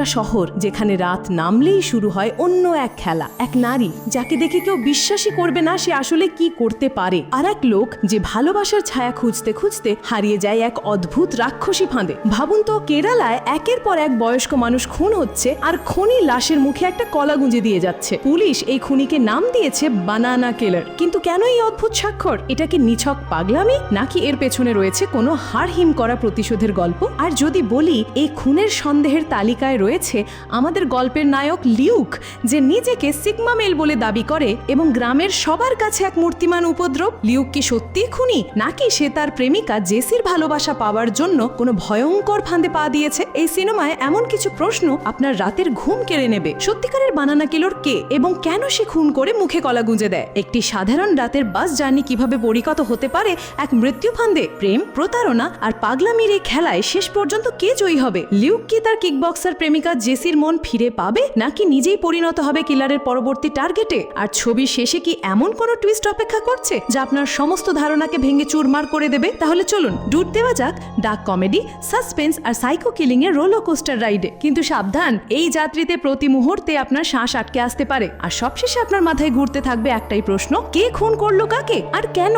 একটা শহর যেখানে রাত নামলেই শুরু হয় অন্য এক খেলা, এক নারী যাকে দেখে কেউ বিশ্বাসই করবে না সে আসলে কি করতে পারে। আর এক লোক যে ভালোবাসার ছায়া খুঁজতে খুঁজতে হারিয়ে যায় এক অদ্ভুত রাক্ষসী ফাঁদে। ভাবুন তো, কেরালায় একের পর এক বয়স্ক মানুষ খুন হচ্ছে আর খনি লাশের মুখে একটা কলা গুঁজে দিয়ে যাচ্ছে। পুলিশ এই খুনিকে নাম দিয়েছে বানানা কেলার। কিন্তু কেন এই অদ্ভুত স্বাক্ষর? এটা কি নিছক পাগলামি? নাকি এর পেছনে রয়েছে কোনো হাড়হিম করা প্রতিশোধের গল্প? আর যদি বলি, এই খুনের সন্দেহের তালিকায় রয়েছে আমাদের গল্পের নায়ক লিউক, যে নিজেকে সিগমা মেল বলে দাবি করে এবং গ্রামের সবার কাছে এক মূর্তিমান উপদ্রব। লিউক কি সত্যিই খুনি, নাকি সে তার প্রেমিকা জেসির ভালোবাসা পাওয়ার জন্য কোনো ভয়ঙ্কর ফাঁদে পা দিয়েছে? এই সিনেমায় এমন কিছু প্রশ্ন আপনার রাতের ঘুম কেড়ে নেবে। সত্যিকারের বানানা কিলোর কে এবং কেন সে খুন করে মুখে কলা গুঁজে দেয়? একটি সাধারণ রাতের বাস জার্নি কীভাবে পরিকত হতে পারে? এক মৃত্যু ফান্দে প্রেম, প্রতারণা আর পাগলামির এই খেলায় শেষ পর্যন্ত কে জয়ী হবে? লিউক কি তার কিকবক্সার প্রেমিকা জেসির মন ফিরে পাবে নাকি নিজেই পরিণত হবে কিলারের পরবর্তী টার্গেটে? আর ছবির শেষে কি এমন কোনো টুইস্ট অপেক্ষা করছে যা আপনার সমস্ত ধারণাকে ভেঙে চুরমার করে দেবে? তাহলে চলুন ডুট দেওয়া যাক ডাক কমেডি সাসপেন্স আর সাইকো কিলিং এর রোলার কোস্টার রাইডে কিন্তু সাবধান, এই যাত্রীতে প্রতি মুহূর্তে আপনার শ্বাস আটকে আসতে পারে। আর সবশেষে আপনার মাথায় ঘুরতে থাকবে একটাই প্রশ্ন, কে খুন করল কাকে? আর কেন?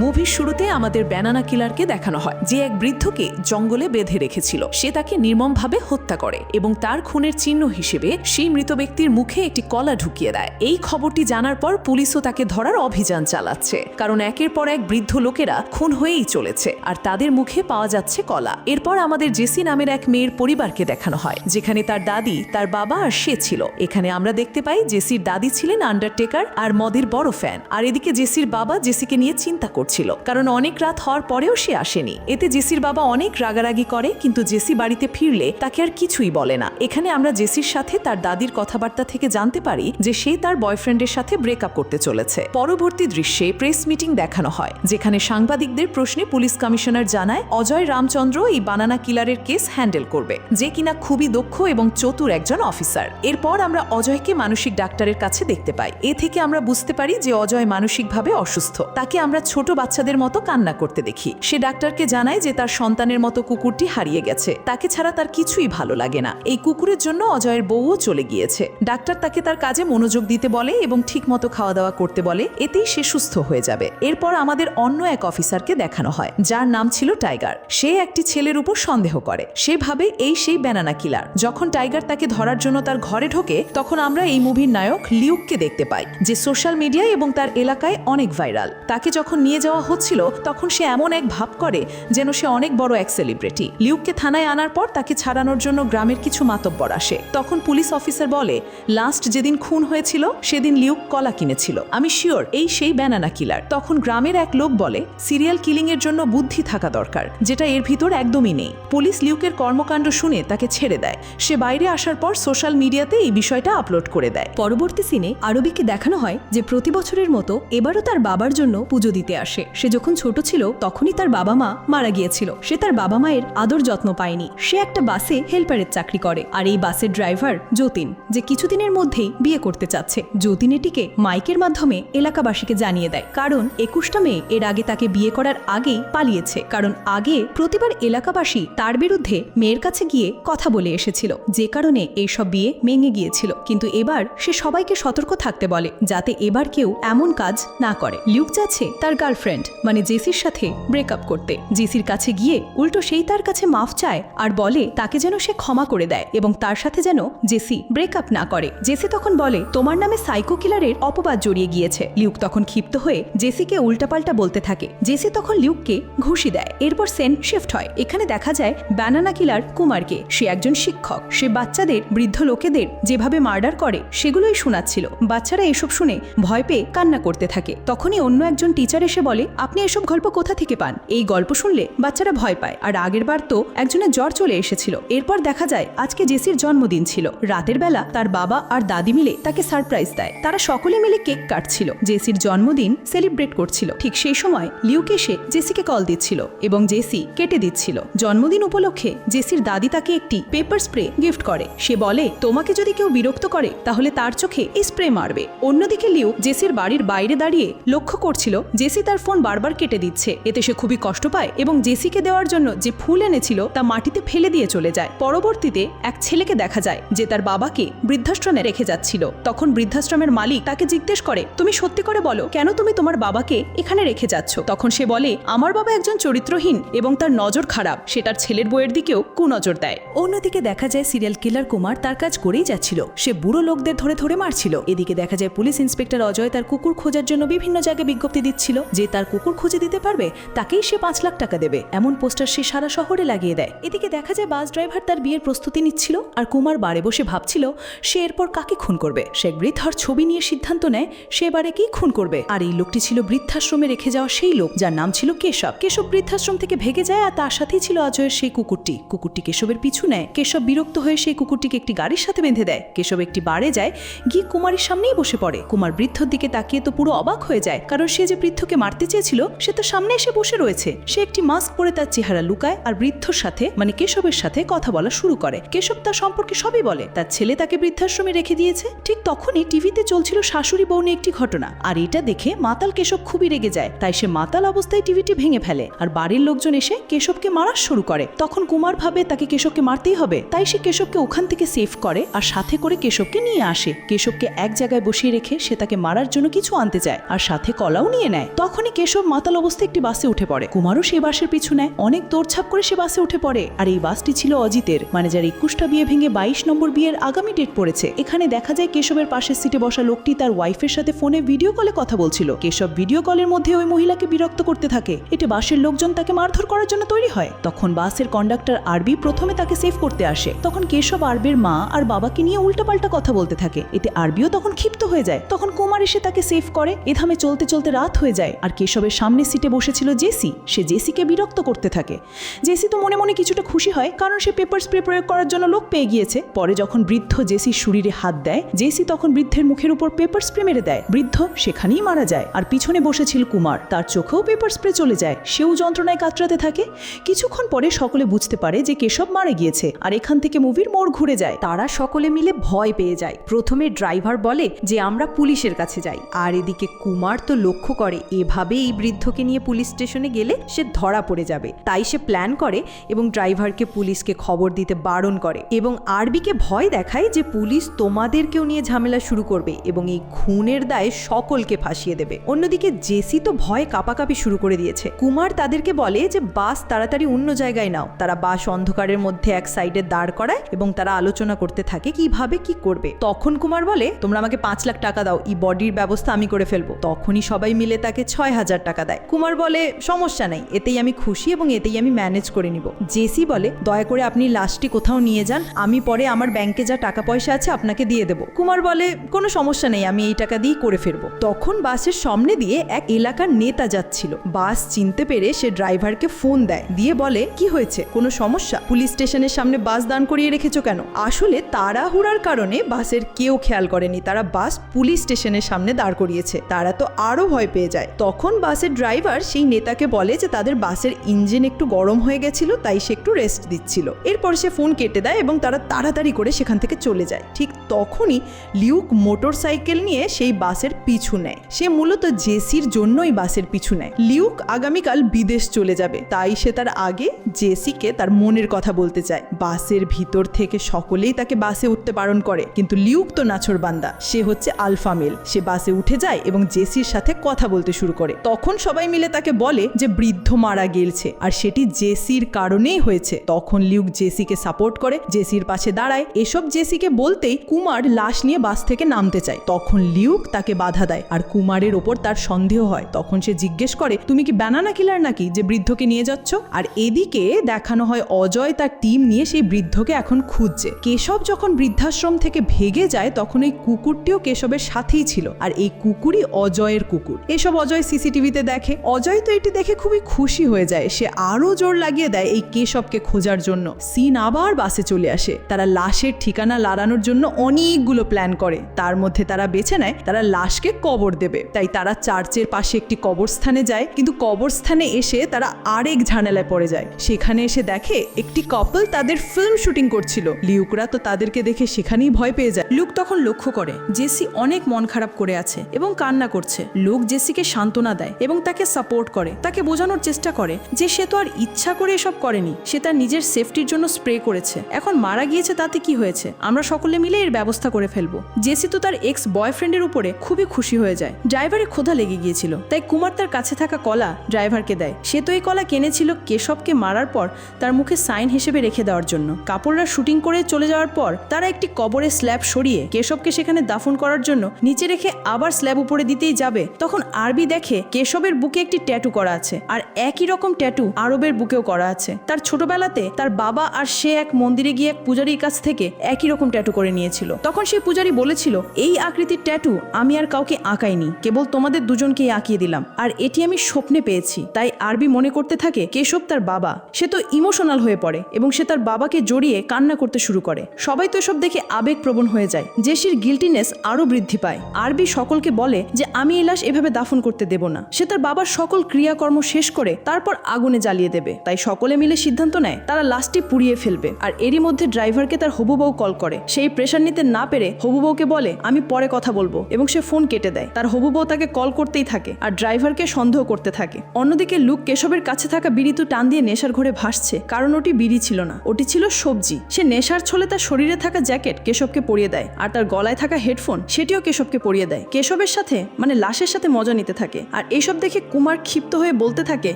মুভির শুরুতে আমাদের ব্যানানা কিলারকে দেখানো হয়, যে এক বৃদ্ধকে জঙ্গলে বেঁধে রেখেছিল। সে তাকে নির্মমভাবে হত্যা করে এবং তার খুনের চিহ্ন হিসেবে সেই মৃত ব্যক্তির মুখে একটি কলা ঢুকিয়ে দেয়। এই খবরটি জানার পর পুলিশও তাকে ধরার অভিযান চালাচ্ছে, কারণ একের পর এক বৃদ্ধ লোকেরা খুন হয়েই চলেছে আর তাদের মুখে পাওয়া যাচ্ছে কলা। এরপর আমাদের জেসি নামের এক মেয়ের পরিবারকে দেখানো হয়, যেখানে তার দাদি, তার বাবা আর সে ছিল। এখানে আমরা দেখতে পাই জেসির দাদি ছিলেন আন্ডারটেকার আর মদের বড় ফ্যান আর এদিকে জেসির বাবা জেসিকে নিয়ে চিন্তা করছিল। কারণ অনেক রাত হওয়ার পরেও সে আসেনি। এতে জেসির বাবা অনেক রাগারাগি করে, কিন্তু জেসি বাড়িতে ফিরলে তাকে আর কিছুই বলে না। এখানে আমরা জেসির সাথে তার দাদির কথাবার্তা থেকে জানতে পারি যে সে তার বয়ফ্রেন্ডের সাথে ব্রেকআপ করতে চলেছে। পরবর্তী দৃশ্যে প্রেস মিটিং দেখানো হয়, যেখানে সাংবাদিকদের প্রশ্নে পুলিশ কমিশনার জানায়, অজয় রামচন্দ্র এই বানানা কিলারের কেস হ্যান্ডেল করবে, যে কিনা খুবই দক্ষ এবং চতুর একজন অফিসার। এরপর আমরা অজয়কে মানসিক ডাক্তারের কাছে দেখতে পাই। এ থেকে আমরা বুঝতে পারি যে অজয় মানসিকভাবে অসুস্থ। তাকে আমরা ছোট বাচ্চাদের মতো কান্না করতে দেখি। সে ডাক্তারকে জানায় যে তার সন্তানের মতো কুকুরটি হারিয়ে গেছে। তাকে ছাড়া তার কিছুই ভালো লাগে না। এই কুকুরের জন্য অজয়ের বউও চলে গিয়েছে। ডাক্তার তাকে তার কাজে মনোযোগ দিতে বলে এবং ঠিকমতো খাওয়া দাওয়া করতে বলে, এতেই সে সুস্থ হয়ে যাবে। এরপর আমাদের অন্য এক অফিসারকে দেখানো হয়, যার নাম ছিল টাইগার। সে একটি ছেলের উপর সন্দেহ করে। সে ভাবে এই সেই ব্যানানা কিলার। যখন টাইগার তাকে ধরার জন্য তার ঘরে ঢোকে, তখন আমরা এই মুভির নায়ক লিউককে দেখতে পাই, যে সোশ্যাল মিডিয়ায় এবং তার এলাকায় অনেক ভাইরাল। তাকে যখন নিয়ে যাওয়া হচ্ছিল তখন সে এমন এক ভাব করে যেন সে অনেক বড় এক সেলিব্রিটি লিউককে থানায় আনার পর তাকে ছাড়ানোর জন্য গ্রামের কিছু মাতব্বর আসে। তখন পুলিশ অফিসার বলে, লাস্ট যেদিন খুন হয়েছিল, সেদিন লিউক কলা কিনেছিল। আমি শিওর এই সেই ব্যানানা কিলার তখন গ্রামের এক লোক বলে সিরিয়াল কিলিং এর জন্য বুদ্ধি থাকা দরকার, যেটা এর ভিতর একদমই নেই। পুলিশ লিউকের কর্মকাণ্ড শুনে তাকে ছেড়ে দেয়। সে বাইরে আসার পর সোশ্যাল মিডিয়াতে এই বিষয়টা আপলোড করে দেয়। পরবর্তী সিনে আরবিকে দেখানো হয় যে প্রতি বছরের মতো এবারও তার বাবার জন্য পুজো দিতে আসে। সে যখন ছোট ছিল, তখনই তার বাবা মা মারা গিয়েছিল। সে তার বাবা মায়ের আদর যত্ন পায়নি। সে একটা বাসে হেল্পারের চাকরি করে। আর এই বাসের ড্রাইভার যতীন, যে কিছুদিনের মধ্যেই বিয়ে করতে চাচ্ছে। যতীন এটিকে মাইকের মাধ্যমে এলাকাবাসীকে জানিয়ে দেয়। কারণ একুশটা মেয়ে এর আগে তাকে বিয়ে করার আগেই পালিয়েছে। কারণ আগে প্রতিবার এলাকাবাসী তার বিরুদ্ধে মেয়ের কাছে গিয়ে কথা বলে এসেছিল। যে কারণে এইসব বিয়ে ভেঙে গিয়েছিল। কিন্তু এবার সে সবাইকে সতর্ক থাকতে বলে, যাতে এবার কেউ এমন কাজ না করে। লিউক যাচ্ছে তার গার্লফ্রেন্ড মানে জেসির সাথে ব্রেকআপ করতে। জেসির কাছে গিয়ে উল্টো সেই তার কাছে মাফ চায় আর বলে তাকে যেন সে ক্ষমা করে দেয় এবং তার সাথে যেন জেসি ব্রেকআপ না করে। জেসি তখন বলে, তোমার নামে সাইকো কিলারের অপবাদ জড়িয়ে গিয়েছে। লিউক তখন ক্ষিপ্ত হয়ে জেসিকে উল্টাপাল্টা বলতে থাকে। জেসি তখন লিউককে ঘুষি দেয়। এরপর সেন শিফট হয়। এখানে দেখা যায় ব্যানানা কিলার কুমারকে। সে একজন শিক্ষক। সে বাচ্চাদের, বৃদ্ধ লোকেদের যেভাবে মার্ডার করে, সেগুলোই শোনাচ্ছিল। বাচ্চারা এসব শুনে ভয় পেয়ে কান্না করতে থাকে। তখনই অন্য একজন টিচার এসে বলে, আপনি এসব গল্প কোথা থেকে পান? এই গল্প শুনলে বাচ্চারা ভয় পায়। আর আগের বার তো একজনের জ্বর চলে এসেছিল। এরপর দেখা যায়, আজকে জেসির জন্মদিন ছিল। রাতের বেলা তার বাবা আর দাদি মিলে তাকে সারপ্রাইজ দেয়। তারা সকলে মিলে কেক কাটছিল। জেসির জন্মদিন সেলিব্রেট করছিল। ঠিক সেই সময় লিউক এসে জেসিকে কল দিচ্ছিল এবং জেসি কেটে দিচ্ছিল। জন্মদিন উপলক্ষে জেসির দাদি তাকে একটি পেপার স্প্রে গিফট করে। সে বলে, তোমাকে যদি কেউ বিরক্ত করে, তাহলে তার চোখে এই স্প্রে মারবে। অন্যদিকে লিউ জেসির বাড়ির বাইরে দাঁড়িয়ে লক্ষ্য করছিল, জেসি তার তার ফোন বারবার কেটে দিচ্ছে। এতে সে খুবই কষ্ট পায় এবং জেসিকে দেওয়ার জন্য যে ফুল এনেছিল তা মাটিতে ফেলে দিয়ে চলে যায়। পরবর্তীতে এক ছেলেকে দেখা যায় যে তার বাবাকে বৃদ্ধাশ্রমে রেখে যাচ্ছিল। তখন বৃদ্ধাশ্রমের মালিক তাকে জিজ্ঞেস করে, তুমি সত্যি করে বলো, কেন তুমি তোমার বাবাকে এখানে রেখে যাচ্ছ? তখন সে বলে, আমার বাবা একজন চরিত্রহীন এবং তার নজর খারাপ। সে তার ছেলের বইয়ের দিকেও কুনজর দেয়। অন্যদিকে দেখা যায় সিরিয়াল কিলার কুমার তার কাজ করেই যাচ্ছিল। সে বুড়ো লোকদের ধরে ধরে মারছিল। এদিকে দেখা যায় পুলিশ ইন্সপেক্টর অজয় তার কুকুর খোঁজার জন্য বিভিন্ন জায়গায় বিজ্ঞপ্তি দিচ্ছিল যে তার কুকুর খুঁজে দিতে পারবে, তাকেই সে পাঁচ লাখ টাকা দেবে। এমন পোস্টার সে সারা শহরে লাগিয়ে দেয়। এদিকে দেখা যায় বাস ড্রাইভার তার বিয়ের প্রস্তুতি নিচ্ছিল আর কুমার বারে বসে ভাবছিল, সে এরপর কাকে খুন করবে? সে বৃদ্ধার ছবি নিয়ে সিদ্ধান্ত নেয়, সে এবারে কি খুন করবে? আর এই লোকটি ছিল বৃদ্ধাশ্রমে রেখে যাওয়া সেই লোক, যার নাম ছিল কেশব। কেশব বৃদ্ধাশ্রম থেকে ভেগে যায় আর তার সাথেই ছিল অজয়ের সেই কুকুরটি। কুকুরটি কেশবের পিছু নেয়। কেশব বিরক্ত হয়ে সেই কুকুরটিকে একটি গাড়ির সাথে বেঁধে দেয়। কেশব একটি বারে যায়, গিয়ে কুমারের সামনেই বসে পড়ে। কুমার বৃদ্ধর দিকে তাকিয়ে তো পুরো অবাক হয়ে যায়, কারণ সে যে বৃদ্ধকে মারতে চেয়েছিল, সে তো সামনে এসে বসে রয়েছে। সে একটি মাস্ক পরে তার চেহারা লুকায় আর বৃদ্ধর সাথে মানে কেশবের সাথে কথা বলা শুরু করে। কেশব তার সম্পর্কে সবই বলে। তার ছেলে তাকে বৃদ্ধাশ্রমে রেখে দিয়েছে। ঠিক তখনই টিভিতে চলছিল শাশুড়ি বউ নিয়ে একটি ঘটনা। আর এটা দেখে মাতাল কেশব খুবই রেগে যায়। তাই সে মাতাল অবস্থায় টিভিটি ভেঙে ফেলে। আর বাড়ির লোকজন এসে কেশবকে মারা শুরু করে। তখন কুমার ভাবে তাকে কেশবকে মারতেই হবে। তাই সে কেশবকে ওখান থেকে সেভ করে আর সাথে করে কেশবকে নিয়ে আসে। কেশবকে এক জায়গায় বসিয়ে রেখে সে তাকে মারার জন্য কিছু আনতে চায় আর সাথে কলাও নিয়ে নেয়। তখনই কেশব মাতাল অবস্থায় একটি বাসে উঠে পড়ে। কুমারও সেই বাসের পিছু নেয়। অনেক দৌড়ছাপ করে সে বাসে উঠে পড়ে। আর এই বাসটি ছিল অজিতের। মানে যার একুশটা বিয়ে ভেঙে বাইশ নম্বর বিয়ের আগামী ডেট পড়েছে। এখানে দেখা যায় কেশবের পাশের সিটে বসা লোকটি তার ওয়াইফের সাথে ফোনে ভিডিও কলে কথা বলছিল। কেশব ভিডিও কলের মধ্যে ওই মহিলাকে বিরক্ত করতে থাকে। এতে বাসের লোকজন তাকে মারধর করার জন্য তৈরি হয়। তখন বাসের কন্ডাক্টর আরবি প্রথমে তাকে সেভ করতে আসে। তখন কেশব আরবির মা আর বাবাকে নিয়ে উল্টাপাল্টা কথা বলতে থাকে। এতে আরবিও তখন ক্ষিপ্ত হয়ে যায়। তখন কুমার এসে তাকে সেভ করে। এধামে চলতে চলতে রাত হয়ে যায়। আর কেশবের সামনে সিটে বসেছিল জেসি। সে জেসিকে বিরক্ত করতে থাকে। জেসি তো মনে মনে কিছুটা খুশি হয়, কারণ সে পেপার স্প্রে প্রয়োগ করার জন্য লোক পেয়ে গিয়েছে। পরে যখন বৃদ্ধ জেসির শরীরে হাত দেয়, জেসি তখন বৃদ্ধের মুখের উপর পেপার স্প্রে মেরে দেয়। বৃদ্ধ সেখানেই মারা যায়। আর পিছনে বসেছিল কুমার। তার চোখেও পেপার স্প্রে চলে যায়। সেও যন্ত্রণায় কাতরাতে থাকে। কিছুক্ষণ পরে সকলে বুঝতে পারে যে কেশব মারা গিয়েছে। আর এখান থেকে মুভির মোড় ঘুরে যায়। তারা সকলে মিলে ভয় পেয়ে যায়। প্রথমে ড্রাইভার বলে যে, আমরা পুলিশের কাছে যাই। আর এদিকে কুমার তো লক্ষ্য করে এভাবে এই বৃদ্ধকে নিয়ে পুলিশ স্টেশনে গেলে সে ধরা পড়ে যাবে। তাই সে প্ল্যান করে এবং ড্রাইভারকে পুলিশকে খবর দিতে বারণ করে এবং আরবিকে ভয় দেখায় যে পুলিশ তোমাদেরকেও নিয়ে ঝামেলা শুরু করবে এবং এই খুনের দায়ে সকলকে ফাঁসিয়ে দেবে। অন্যদিকে জেসি তো ভয় কাপাকাপি শুরু করে দিয়েছে। কুমার তাদেরকে বলে যে, বাস তাড়াতাড়ি অন্য জায়গায় নাও। তারা বাস অন্ধকারের মধ্যে এক সাইডে দাঁড় করায় এবং তারা আলোচনা করতে থাকে কীভাবে কি করবে। তখন কুমার বলে, তোমরা আমাকে পাঁচ লাখ টাকা দাও, এই বডির ব্যবস্থা আমি করে ফেলব। তখনই সবাই মিলে তাকে ছয় হাজার টাকা দেয়। কুমার বলে, সমস্যা নেই, এতেই আমি খুশি এবং এতেই আমি ম্যানেজ করে নিব। জেসি বলে, দয়া করে আপনি লাশটি কোথাও নিয়ে যান, আমি পরে আমার ব্যাংকে যা টাকা পয়সা আছে আপনাকে দিয়ে দেবো। কুমার বলে, কোনো সমস্যা নেই, আমি এই টাকা দিয়েই করে ফেলব। তখন বাসের সামনে দিয়ে এক এলাকার নেতা যাচ্ছিল। বাস চিনতে পেরে সে ড্রাইভারকে ফোন দেয়, দিয়ে বলে, কি হয়েছে? কোনো সমস্যা? পুলিশ স্টেশনের সামনে বাস দান করিয়ে রেখেছো কেন? আসলে তাড়াহুড়ার কারণে বাসের কেউ খেয়াল করেনি। তারা বাস পুলিশ স্টেশনের সামনে দাঁড় করিয়েছে। তারা তো আরও ভয় পেয়ে যায়। বাসের ড্রাইভার সেই নেতাকে বলে যে তাদের বাসের ইঞ্জিন একটু গরম হয়ে গেছিল, তাই সে একটু রেস্ট দিচ্ছিল। এরপর সে ফোন কেটে দেয় এবং তারা তাড়াতাড়ি করে সেখান থেকে চলে যায়। ঠিক তখনই লিউক মোটর সাইকেল নিয়ে সেই বাসের পিছু নেয়। সে মূলত জেসির জন্যই বাসের পিছু নেয়। লিউক আগামীকাল বিদেশ চলে যাবে, তাই সে তার আগে জেসিকে তার মনের কথা বলতে চায়। বাসের ভিতর থেকে সকলেই তাকে বাসে উঠতে বারণ করে, কিন্তু লিউক তো নাছর বান্দা সে হচ্ছে আলফা মেল। সে বাসে উঠে যায় এবং জেসির সাথে কথা বলতে শুরু করে। তখন সবাই মিলে তাকে বলে যে বৃদ্ধ মারা গেলছে আর সেটি জেসির কারণেই হয়েছে। তখন লিউক জেসিকে সাপোর্ট করে, জেসির পাশে দাঁড়ায়। এসব জেসিকে বলতেই কুমার লাশ নিয়ে বাস থেকে নামতে চায়। তখন লিউক তাকে বাধা দেয় আর কুমারের ওপর তার সন্দেহ হয়। তখন সে জিজ্ঞেস করে, তুমি কি ব্যানানা কিলার নাকি যে বৃদ্ধকে নিয়ে যাচ্ছ? আর এদিকে দেখানো হয় অজয় তার টিম নিয়ে সেই বৃদ্ধকে এখন খুঁজছে। কেশব যখন বৃদ্ধাশ্রম থেকে ভেগে যায়, তখন এই কুকুরটিও কেশবের সাথেই ছিল। আর এই কুকুরই অজয়ের কুকুর। এসব অজয় সিসিটিভিতে দেখে। অজয় তো এটি দেখে খুবই খুশি হয়ে যায়। সে আরও জোর লাগিয়ে দেয় এই কেশবকে খোঁজার জন্য। সিন আবার বাসে চলে আসে। তারা লাশের ঠিকানা লাড়ানোর জন্য অনেকগুলো প্ল্যান করে। তার মধ্যে তারা বেছে নেয়, তারা লাশকে কবর দেবে। তাই তারা চার্চের পাশে একটি কবরস্থানে যায়। কিন্তু কবরস্থানে এসে তারা আরেক ঝামেলায় পড়ে যায়। সেখানে এসে দেখে একটি কপল তাদের ফিল্ম শুটিং করছিল। লিউকরা তো তাদেরকে দেখে সেখানেই ভয় পেয়ে যায়। লুক তখন লক্ষ্য করে। জেসি অনেক মন খারাপ করে আছে এবং কান্না করছে। লোক জেসিকে সান্ত্বনা সান্ত্বনা দেয় এবং তাকে সাপোর্ট করে, তাকে বোঝানোর চেষ্টা করে যে সে তো আর ইচ্ছা করে এসব করেনি, সে তার নিজের সেফটির জন্য স্প্রে করেছে। এখন মারা গিয়েছে তাতে কি হয়েছে? আমরা সকলে মিলে এর ব্যবস্থা করে ফেলব। জেসি তো তার এক্স বয়ফ্রেন্ডের উপরে খুবই খুশি হয়ে যায়। ড্রাইভারের ক্ষোধা লেগে গিয়েছিল, তাই কুমার তার কাছে থাকা কলা ড্রাইভারকে দেয়। সে তো এই কলা কিনেছিল কেশবকে মারার পর তার মুখে সাইন হিসেবে রেখে দেওয়ার জন্য। কাপড়রা শুটিং করে চলে যাওয়ার পর তারা একটি কবরে স্ল্যাব সরিয়ে কেশবকে সেখানে দাফন করার জন্য নিচে রেখে আবার স্ল্যাব উপরে দিতেই যাবে। তখন আরবি দেখে কেশবের বুকে একটি ট্যাটু করা আছে, আর একই রকম ট্যাটু আরবের বুকেও করা আছে। তার ছোটবেলাতে তার বাবা আর সে এক মন্দিরে গিয়ে এক পূজারীর কাছ থেকে একই রকম ট্যাটু করে নিয়েছিল। তখন সেই পূজারী বলেছিল, এই আকৃতির ট্যাটু আমি আর কাউকে আঁকাইনি, কেবল তোমাদের দুজনকেই আঁকিয়ে দিলাম, আর এটি আমি স্বপ্নে পেয়েছি। তাই আরবি মনে করতে থাকে, কেশব তার বাবা, সে তো ইমোশনাল হয়ে পড়ে এবং সে তার বাবাকে জড়িয়ে কান্না করতে শুরু করে। সবাই তো এসব দেখে আবেগপ্রবণ হয়ে যায় জেসির গিল্টিনেস আরও বৃদ্ধি পায়। আরবি সকলকে বলে যে, আমি এই লাশ এভাবে দাফন করতে দেব না। সে তার বাবার সকল ক্রিয়াকর্ম শেষ করে তারপর আগুনে জ্বালিয়ে দেবে। তাই সকলে মিলে সিদ্ধান্ত নেয়, তারা লাশটি পুড়িয়ে ফেলবে। আর এরই মধ্যে ড্রাইভারকে তার হবু বউ কল করে। সেই প্রেশার নিতে না পেরে হবু বউকে বলে, আমি পরে কথা বলব। এবং সে ফোন কেটে দেয়। তার হবু বউ তাকে কল করতেই থাকে আর ড্রাইভারকে সন্দেহ করতে থাকে। অন্যদিকে লুক কেশবের কাছে থাকা বিড়িতু টান দিয়ে নেশার ঘরে ভাসছে, কারণ ওটি বিড়ি ছিল না। ওটি ছিল সবজি। সে নেশার ছলে তার শরীরে থাকা জ্যাকেট কেশবকে পরিয়ে দেয় আর তার গলায় থাকা হেডফোন সেটিও কেশবকে পরিয়ে দেয়। কেশবের সাথে মানে লাশের সাথে মজা নিতে থাকে। আর এইসব দেখে কুমার ক্ষিপ্ত হয়ে বলতে থাকে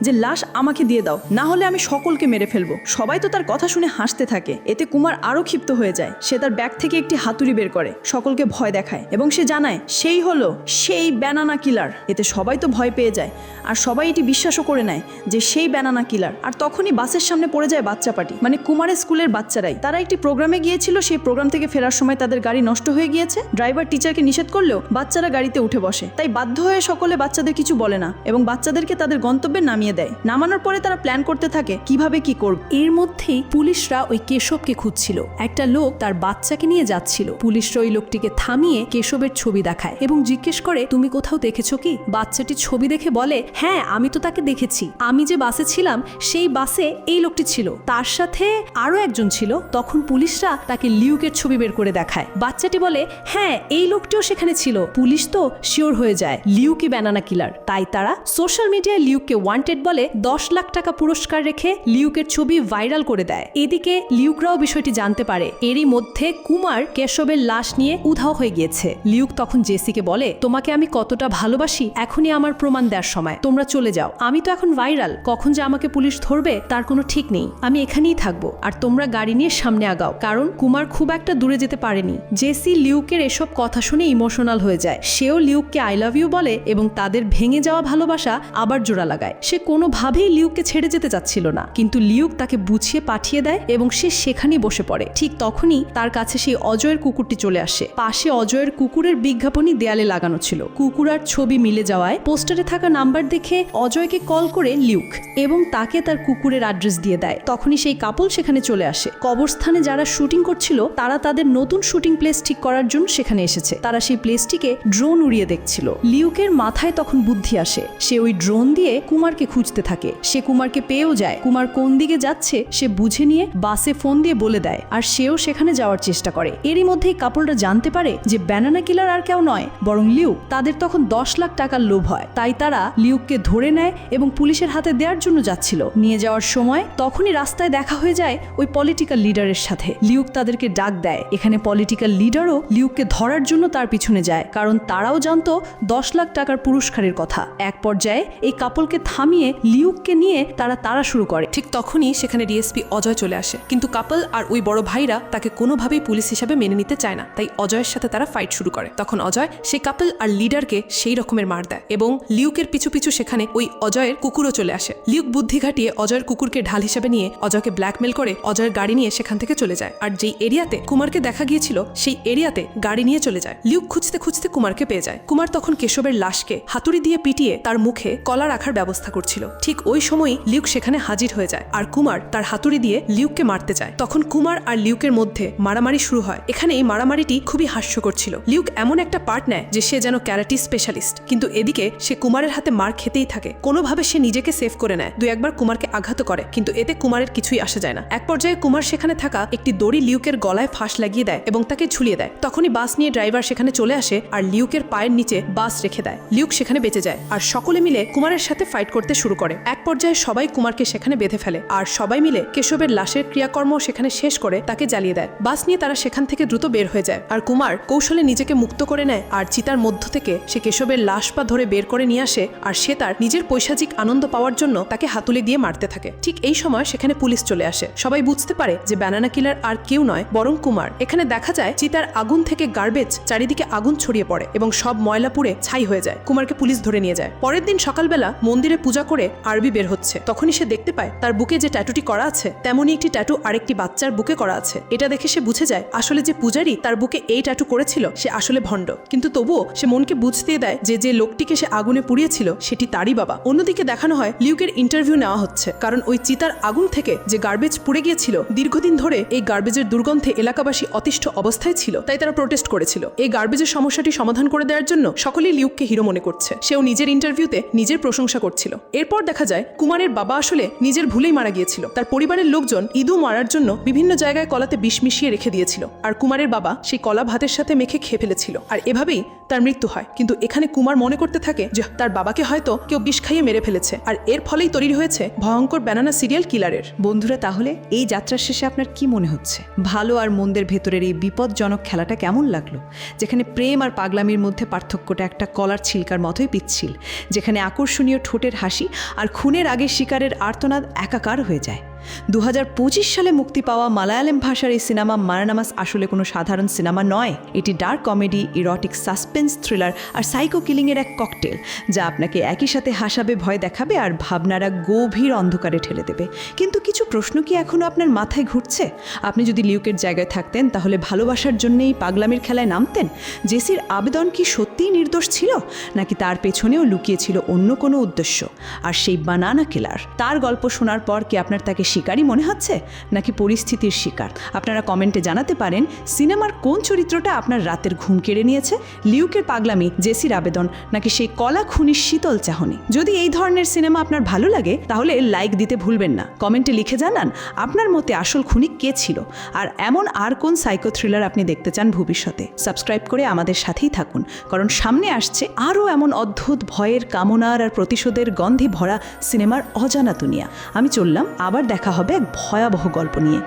যে, লাশ আমাকে দিয়ে দাও, না হলে আমি সকলকে মেরে ফেলব। সবাই তো তার কথা শুনে হাসতে থাকে। এতে কুমার আরও ক্ষিপ্ত হয়ে যায়। সে তার ব্যাগ থেকে একটি হাতুড়ি বের করে, সকলকে ভয় দেখায় এবং সে জানায়, সেই হলো, সেই ব্যানানা কিলার এতে সবাই তো ভয় পেয়ে যায়। আর সবাই এটি বিশ্বাসও করে নেয় যে, সেই ব্যানানা কিলার আর তখনই বাসের সামনে পড়ে যায় বাচ্চা পার্টি মানে কুমারের স্কুলের বাচ্চারাই। তারা একটি প্রোগ্রামে গিয়েছিল, সেই প্রোগ্রাম থেকে ফেরার সময় তাদের গাড়ি নষ্ট হয়ে গিয়েছে। ড্রাইভার টিচারকে নিষেধ করলেও বাচ্চারা গাড়িতে উঠে বসে। তাই বাধ্য হয়ে সকলে বাচ্চাদের কিছু বলে না এবং বাচ্চাদেরকে তাদের গন্তব্যে নামিয়ে দেয়। নামানোর পরে তারা প্ল্যান করতে থাকে কীভাবে কি করবে। এর মধ্যেই পুলিশরা ওই কেশবকে খুঁজছিল। একটা লোক তার বাচ্চাকে নিয়ে যাচ্ছিল। পুলিশরা ওই লোকটিকে থামিয়ে কেশবের ছবি দেখায় এবং জিজ্ঞেস করে, তুমি কোথাও দেখেছ কি? বাচ্চাটি ছবি দেখে বলে হ্যাঁ আমি তো তাকে দেখেছি। আমি যে বাসে ছিলাম, সেই বাসে এই লোকটি ছিল। তার সাথে আরও একজন ছিল। তখন পুলিশরা তাকে লিউকের ছবি বের করে দেখায়। বাচ্চাটি বলে হ্যাঁ এই লোকটিও সেখানে ছিল। পুলিশ তো শিওর হয়ে যায়। লিউকি ব্যানানা কিলার তাই তারা সোশ্যাল মিডিয়ায় লিউককে ওয়ান্টেড বলে দশ লাখ টাকা পুরস্কার রেখে লিউকের ছবি ভাইরাল করে দেয়। এদিকে লিউকরাও বিষয়টি জানতে পারে। এরই মধ্যে কুমার কেশবের লাশ নিয়ে উধাও হয়ে গিয়েছে। লিউক তখন জেসিকে বলে, তোমাকে আমি কতটা ভালোবাসি, এখনই আমার প্রমাণ দেওয়ার সময়। তোমরা চলে যাও। আমি তো এখন ভাইরাল কখন যে আমাকে পুলিশ ধরবে, তার কোনো ঠিক নেই। আমি এখানেই থাকব। আর তোমরা গাড়ি নিয়ে সামনে আগাও। কারণ কুমার খুব একটা দূরে যেতে পারেনি। জেসি লিউকের এসব কথা শুনে ইমোশনাল হয়ে যায়। সেও লিউককে আই লাভ ইউ বলে এবং তাদের ভেঙে যাওয়া ভালোবাসা আবার জোড়া লাগায়। সে কোনোভাবেই লিউককে ছেড়ে যেতে চাচ্ছিল না। কিন্তু লিউক তাকে বুঝিয়ে পাঠিয়ে দেয় এবং সে সেখানেই বসে পড়ে। ঠিক তখনই তার কাছে সেই অজয়ের কুকুরটি চলে আসে। পাশে অজয়ের কুকুরের বিজ্ঞাপনই দেয়ালে লাগানো ছিল। কুকুর আর ছবি মিলে যাওয়ায় পোস্টারে থাকা নাম্বার দেখে অজয়কে কল করে লিউক এবং তাকে তার কুকুরের অ্যাড্রেস দিয়ে দেয়। তখনই সেই কাপল সেখানে চলে আসে। কবরস্থানে যারা শুটিং করছিল, তারা তাদের নতুন শুটিং প্লেস ঠিক করার জন্য সেখানে এসেছে। তারা সেই প্লেসটিকে ড্রোন উড়িয়ে দেখছিল। লিউকের মাথায় তখন বুদ্ধি আসে, সে ওই ড্রোন দিয়ে কুমারকে খুঁজতে থাকে। সে কুমারকে পেয়েও যায়। কুমার কোন দিকে যাচ্ছে, সে বুঝে নিয়ে বাসে ফোন দিয়ে বলে দেয়। আর সেও সেখানে যাওয়ার চেষ্টা করে। এরই মধ্যেই কাপড়রা জানতে পারে যে ব্যানানা কিলার আর কেউ নয়, বরং লিউক তাদের তখন দশ লাখ টাকার লোভ হয়। তাই তারা লিউককে ধরে নেয় এবং পুলিশের হাতে দেওয়ার জন্য যাচ্ছিল। নিয়ে যাওয়ার সময় তখনই রাস্তায় দেখা হয়ে যায় ওই পলিটিক্যাল লিডারের সাথে। লিউক তাদেরকে ডাক দেয়। এখানে পলিটিক্যাল লিডারও লিউককে ধরার জন্য তার পিছনে যায়। কারণ তারাও জানতো দশ লাখ টাকার পুরস্কারের কথা। এক পর্যায়ে এই কাপলকে থামিয়ে লিউককে নিয়ে তারা তারা শুরু করে। ঠিক তখনই সেখানে ডিএসপি অজয় চলে আসে। কিন্তু কাপল আর ওই বড় ভাইরা তাকে কোনোভাবেই পুলিশ হিসাবে মেনে নিতে চায় না। তাই অজয়ের সাথে তারা ফাইট শুরু করে। তখন অজয় সেই কাপল আর লিডারকে সেই রকমের মার দেয় এবং লিউকের পিছু পিছু সেখানে ওই অজয়ের কুকুরও চলে আসে। লিউক বুদ্ধি ঘাটিয়ে অজয়ের কুকুরকে ঢাল হিসেবে নিয়ে অজয়কে ব্ল্যাকমেল করে অজয়ের গাড়ি নিয়ে সেখান থেকে চলে যায়। আর যেই এরিয়াতে কুমারকে দেখা গিয়েছিল, সেই এরিয়াতে গাড়ি নিয়ে চলে যায়। লিউক খুঁজতে খুঁজতে কুমারকে পেয়ে যায়। কুমার তখন কেশবের লাশকে হাতুড়ি দিয়ে পিটিয়ে তার মুখে কলা রাখার ব্যবস্থা করছিল। ঠিক ওই সময়ই লিউক সেখানে হাজির হয়ে যায় আর কুমার তার হাতুড়ি দিয়ে লিউককে মারতে যায়। তখন কুমার আর লিউকের মধ্যে মারামারি শুরু হয়। এখানে এই মারামারিটি খুবই হাস্যকর ছিল। লিউক এমন একটা পার্ট নেয় যে সে যেন ক্যারাটি স্পেশালিস্ট। কিন্তু এদিকে সে কুমারের হাতে মার খেতেই থাকে। কোনোভাবে সে নিজেকে সেভ করে নেয়। দু একবার কুমারকে আঘাত করে। কিন্তু এতে কুমারের কিছুই আসে যায় না। এক পর্যায়ে কুমার সেখানে থাকা একটি দড়ি লিউকের গলায় ফাঁস লাগিয়ে দেয় এবং তাকে ঝুলিয়ে দেয়। তখনই বাস নিয়ে ড্রাইভার সেখানে চলে আসে আর লিউকের পায়ের নিচে বাস রেখে দেয়। লিউক সেখানে বেঁচে যায়। আর সকলে মিলে কুমারের সাথে ফাইট করতে শুরু করে। এক পর্যায়ে সবাই কুমারকে সেখানে বেঁধে ফেলে। আর সবাই মিলে কেশবের লাশের ক্রিয়াকর্ম সেখানে শেষ করে তাকে জ্বালিয়ে দেয়। বাস নিয়ে তারা সেখান থেকে দ্রুত বের হয়ে যায়। আর কুমার কৌশলে নিজেকে মুক্ত করে নেয় আর চিতার মধ্য থেকে সে কেশবের লাশ পা ধরে বের করে নিয়ে আসে আর সে তার নিজের পৈশাচিক আনন্দ পাওয়ার জন্য তাকে হাতুলে দিয়ে মারতে থাকে। ঠিক এই সময় সেখানে পুলিশ চলে আসে। সবাই বুঝতে পারে যে ব্যানানা কিলার আর কেউ নয়, বরং কুমার। এখানে দেখা যায়, চিতার আগুন থেকে গার্বেজ চারিদিকে আগুন ছড়িয়ে পড়ে এবং সব ময়লা পুড়ে ছাই হয়ে যায়। কুমারকে পুলিশ ধরে নিয়ে যায়। পরের দিন সকালবেলা মন্দিরে পূজা করে আরবি বের হচ্ছে। তখনই সে দেখতে পায়, তার বুকে যে ট্যাটুটি করা আছে, তেমনই একটি ট্যাটু আরেকটি বাচ্চার বুকে করা আছে। এটা দেখে সে বুঝে যায়, আসলে যে পূজারি তার বুকে এই ট্যাটু করেছিল, সে আসলে ভণ্ড। কিন্তু তবুও সে মনকে বুঝতে দেয় যে যে লোকটিকে সে আগুনে পুড়িয়েছিল, সেটি তারই বাবা। অন্যদিকে দেখানো হয়, লিউকের ইন্টারভিউ নেওয়া হচ্ছে। কারণ ওই চিতার আগুন থেকে যে গার্বেজ পুড়ে গিয়েছিল, দীর্ঘদিন ধরে এই গার্বেজের দুর্গন্ধে এলাকাবাসী অতিষ্ঠ অবস্থায় ছিল, তাই তারা প্রোটেস্ট করেছিল। এই গার্বেজের সমস্যাটি সমাধান করে দেওয়ার জন্য সকলেই লিউককে হিরো মনে করছে। সেও নিজের ইন্টারভিউতে নিজের প্রশংসা করছিল। এরপর দেখা যায়, কুমারের বাবা আসলে নিজের ভুলেই মারা গিয়েছিল। তার পরিবারের লোকজন ইদু মারার জন্য বিভিন্ন জায়গায় কলাতে বিষ মিশিয়ে রেখে দিয়েছিল। আর কুমারের বাবা সেই কলা ভাতের সাথে মেখে খেয়ে ফেলেছিল। আর এভাবেই তার মৃত্যু হয়। কিন্তু এখানে কুমার মনে করতে থাকে যে, তার বাবাকে হয়তো কেউ বিষ খাইয়ে মেরে ফেলেছে। আর এর ফলেই তৈরি হয়েছে ভয়ঙ্কর ব্যানানা সিরিয়াল কিলারের বন্ধুরা, তাহলে এই যাত্রার শেষে আপনার কি মনে হচ্ছে? ভালো আর মন্দের ভেতরের এই বিপদজনক খেলাটা কেমন লাগল? যেখানে প্রেম আর পাগলামির মধ্যে পার্থক্যটা একটা কলার ছিলকার মতোই পিচ্ছিল যেখানে আকর্ষণীয় ঠোঁটের হাসি আর খুনের আগে শিকারের আর্তনাদ একাকার হয়ে যায়। দু হাজার পঁচিশ সালে মুক্তি পাওয়া মালায়ালাম ভাষার এই সিনেমা মারানামাস আসলে কোনো সাধারণ সিনেমা নয়। এটি dark comedy, erotic suspense, thriller আর সাইকো কিলিংয়ের এক ককটেল, যা আপনাকে একই সাথে হাসাবে, ভয় দেখাবে আর ভাবনারা গভীর অন্ধকারে ঠেলে দেবে। কিন্তু কিছু প্রশ্ন কি এখনও আপনার মাথায় ঘুরছে? আপনি যদি লিউকের জায়গায় থাকতেন, তাহলে ভালোবাসার জন্যই পাগলামির খেলায় নামতেন? জেসির আবেদন কি সত্যিই নির্দোষ ছিল? নাকি তার পেছনেও লুকিয়েছিল অন্য কোনো উদ্দেশ্য? আর সেই বানানা কিলার, তার গল্প শোনার পর কি আপনার তাকে শিকারই মনে হচ্ছে? নাকি পরিস্থিতির শিকার? আপনারা কমেন্টে জানাতে পারেন, সিনেমার কোন চরিত্রটা আপনার রাতের ঘুম কেড়ে নিয়েছে? লিউকের পাগলামি, জেসির আবেদন, নাকি সেই কলা খুনির শীতল চাহনি? যদি এই ধরনের সিনেমা আপনার ভালো লাগে, তাহলে লাইক দিতে ভুলবেন না। কমেন্টে লিখে জানান, আপনার মতে আসল খুনি কে ছিল? আর এমন আর কোন সাইকো থ্রিলার আপনি দেখতে চান ভবিষ্যতে? সাবস্ক্রাইব করে আমাদের সাথেই থাকুন, কারণ সামনে আসছে আরও এমন অদ্ভুত ভয়ের, কামনার আর প্রতিশোধের গন্ধে ভরা সিনেমার অজানা দুনিয়া। আমি চললাম, আবার দেখা হবে এক ভয়াবহ গল্প নিয়ে।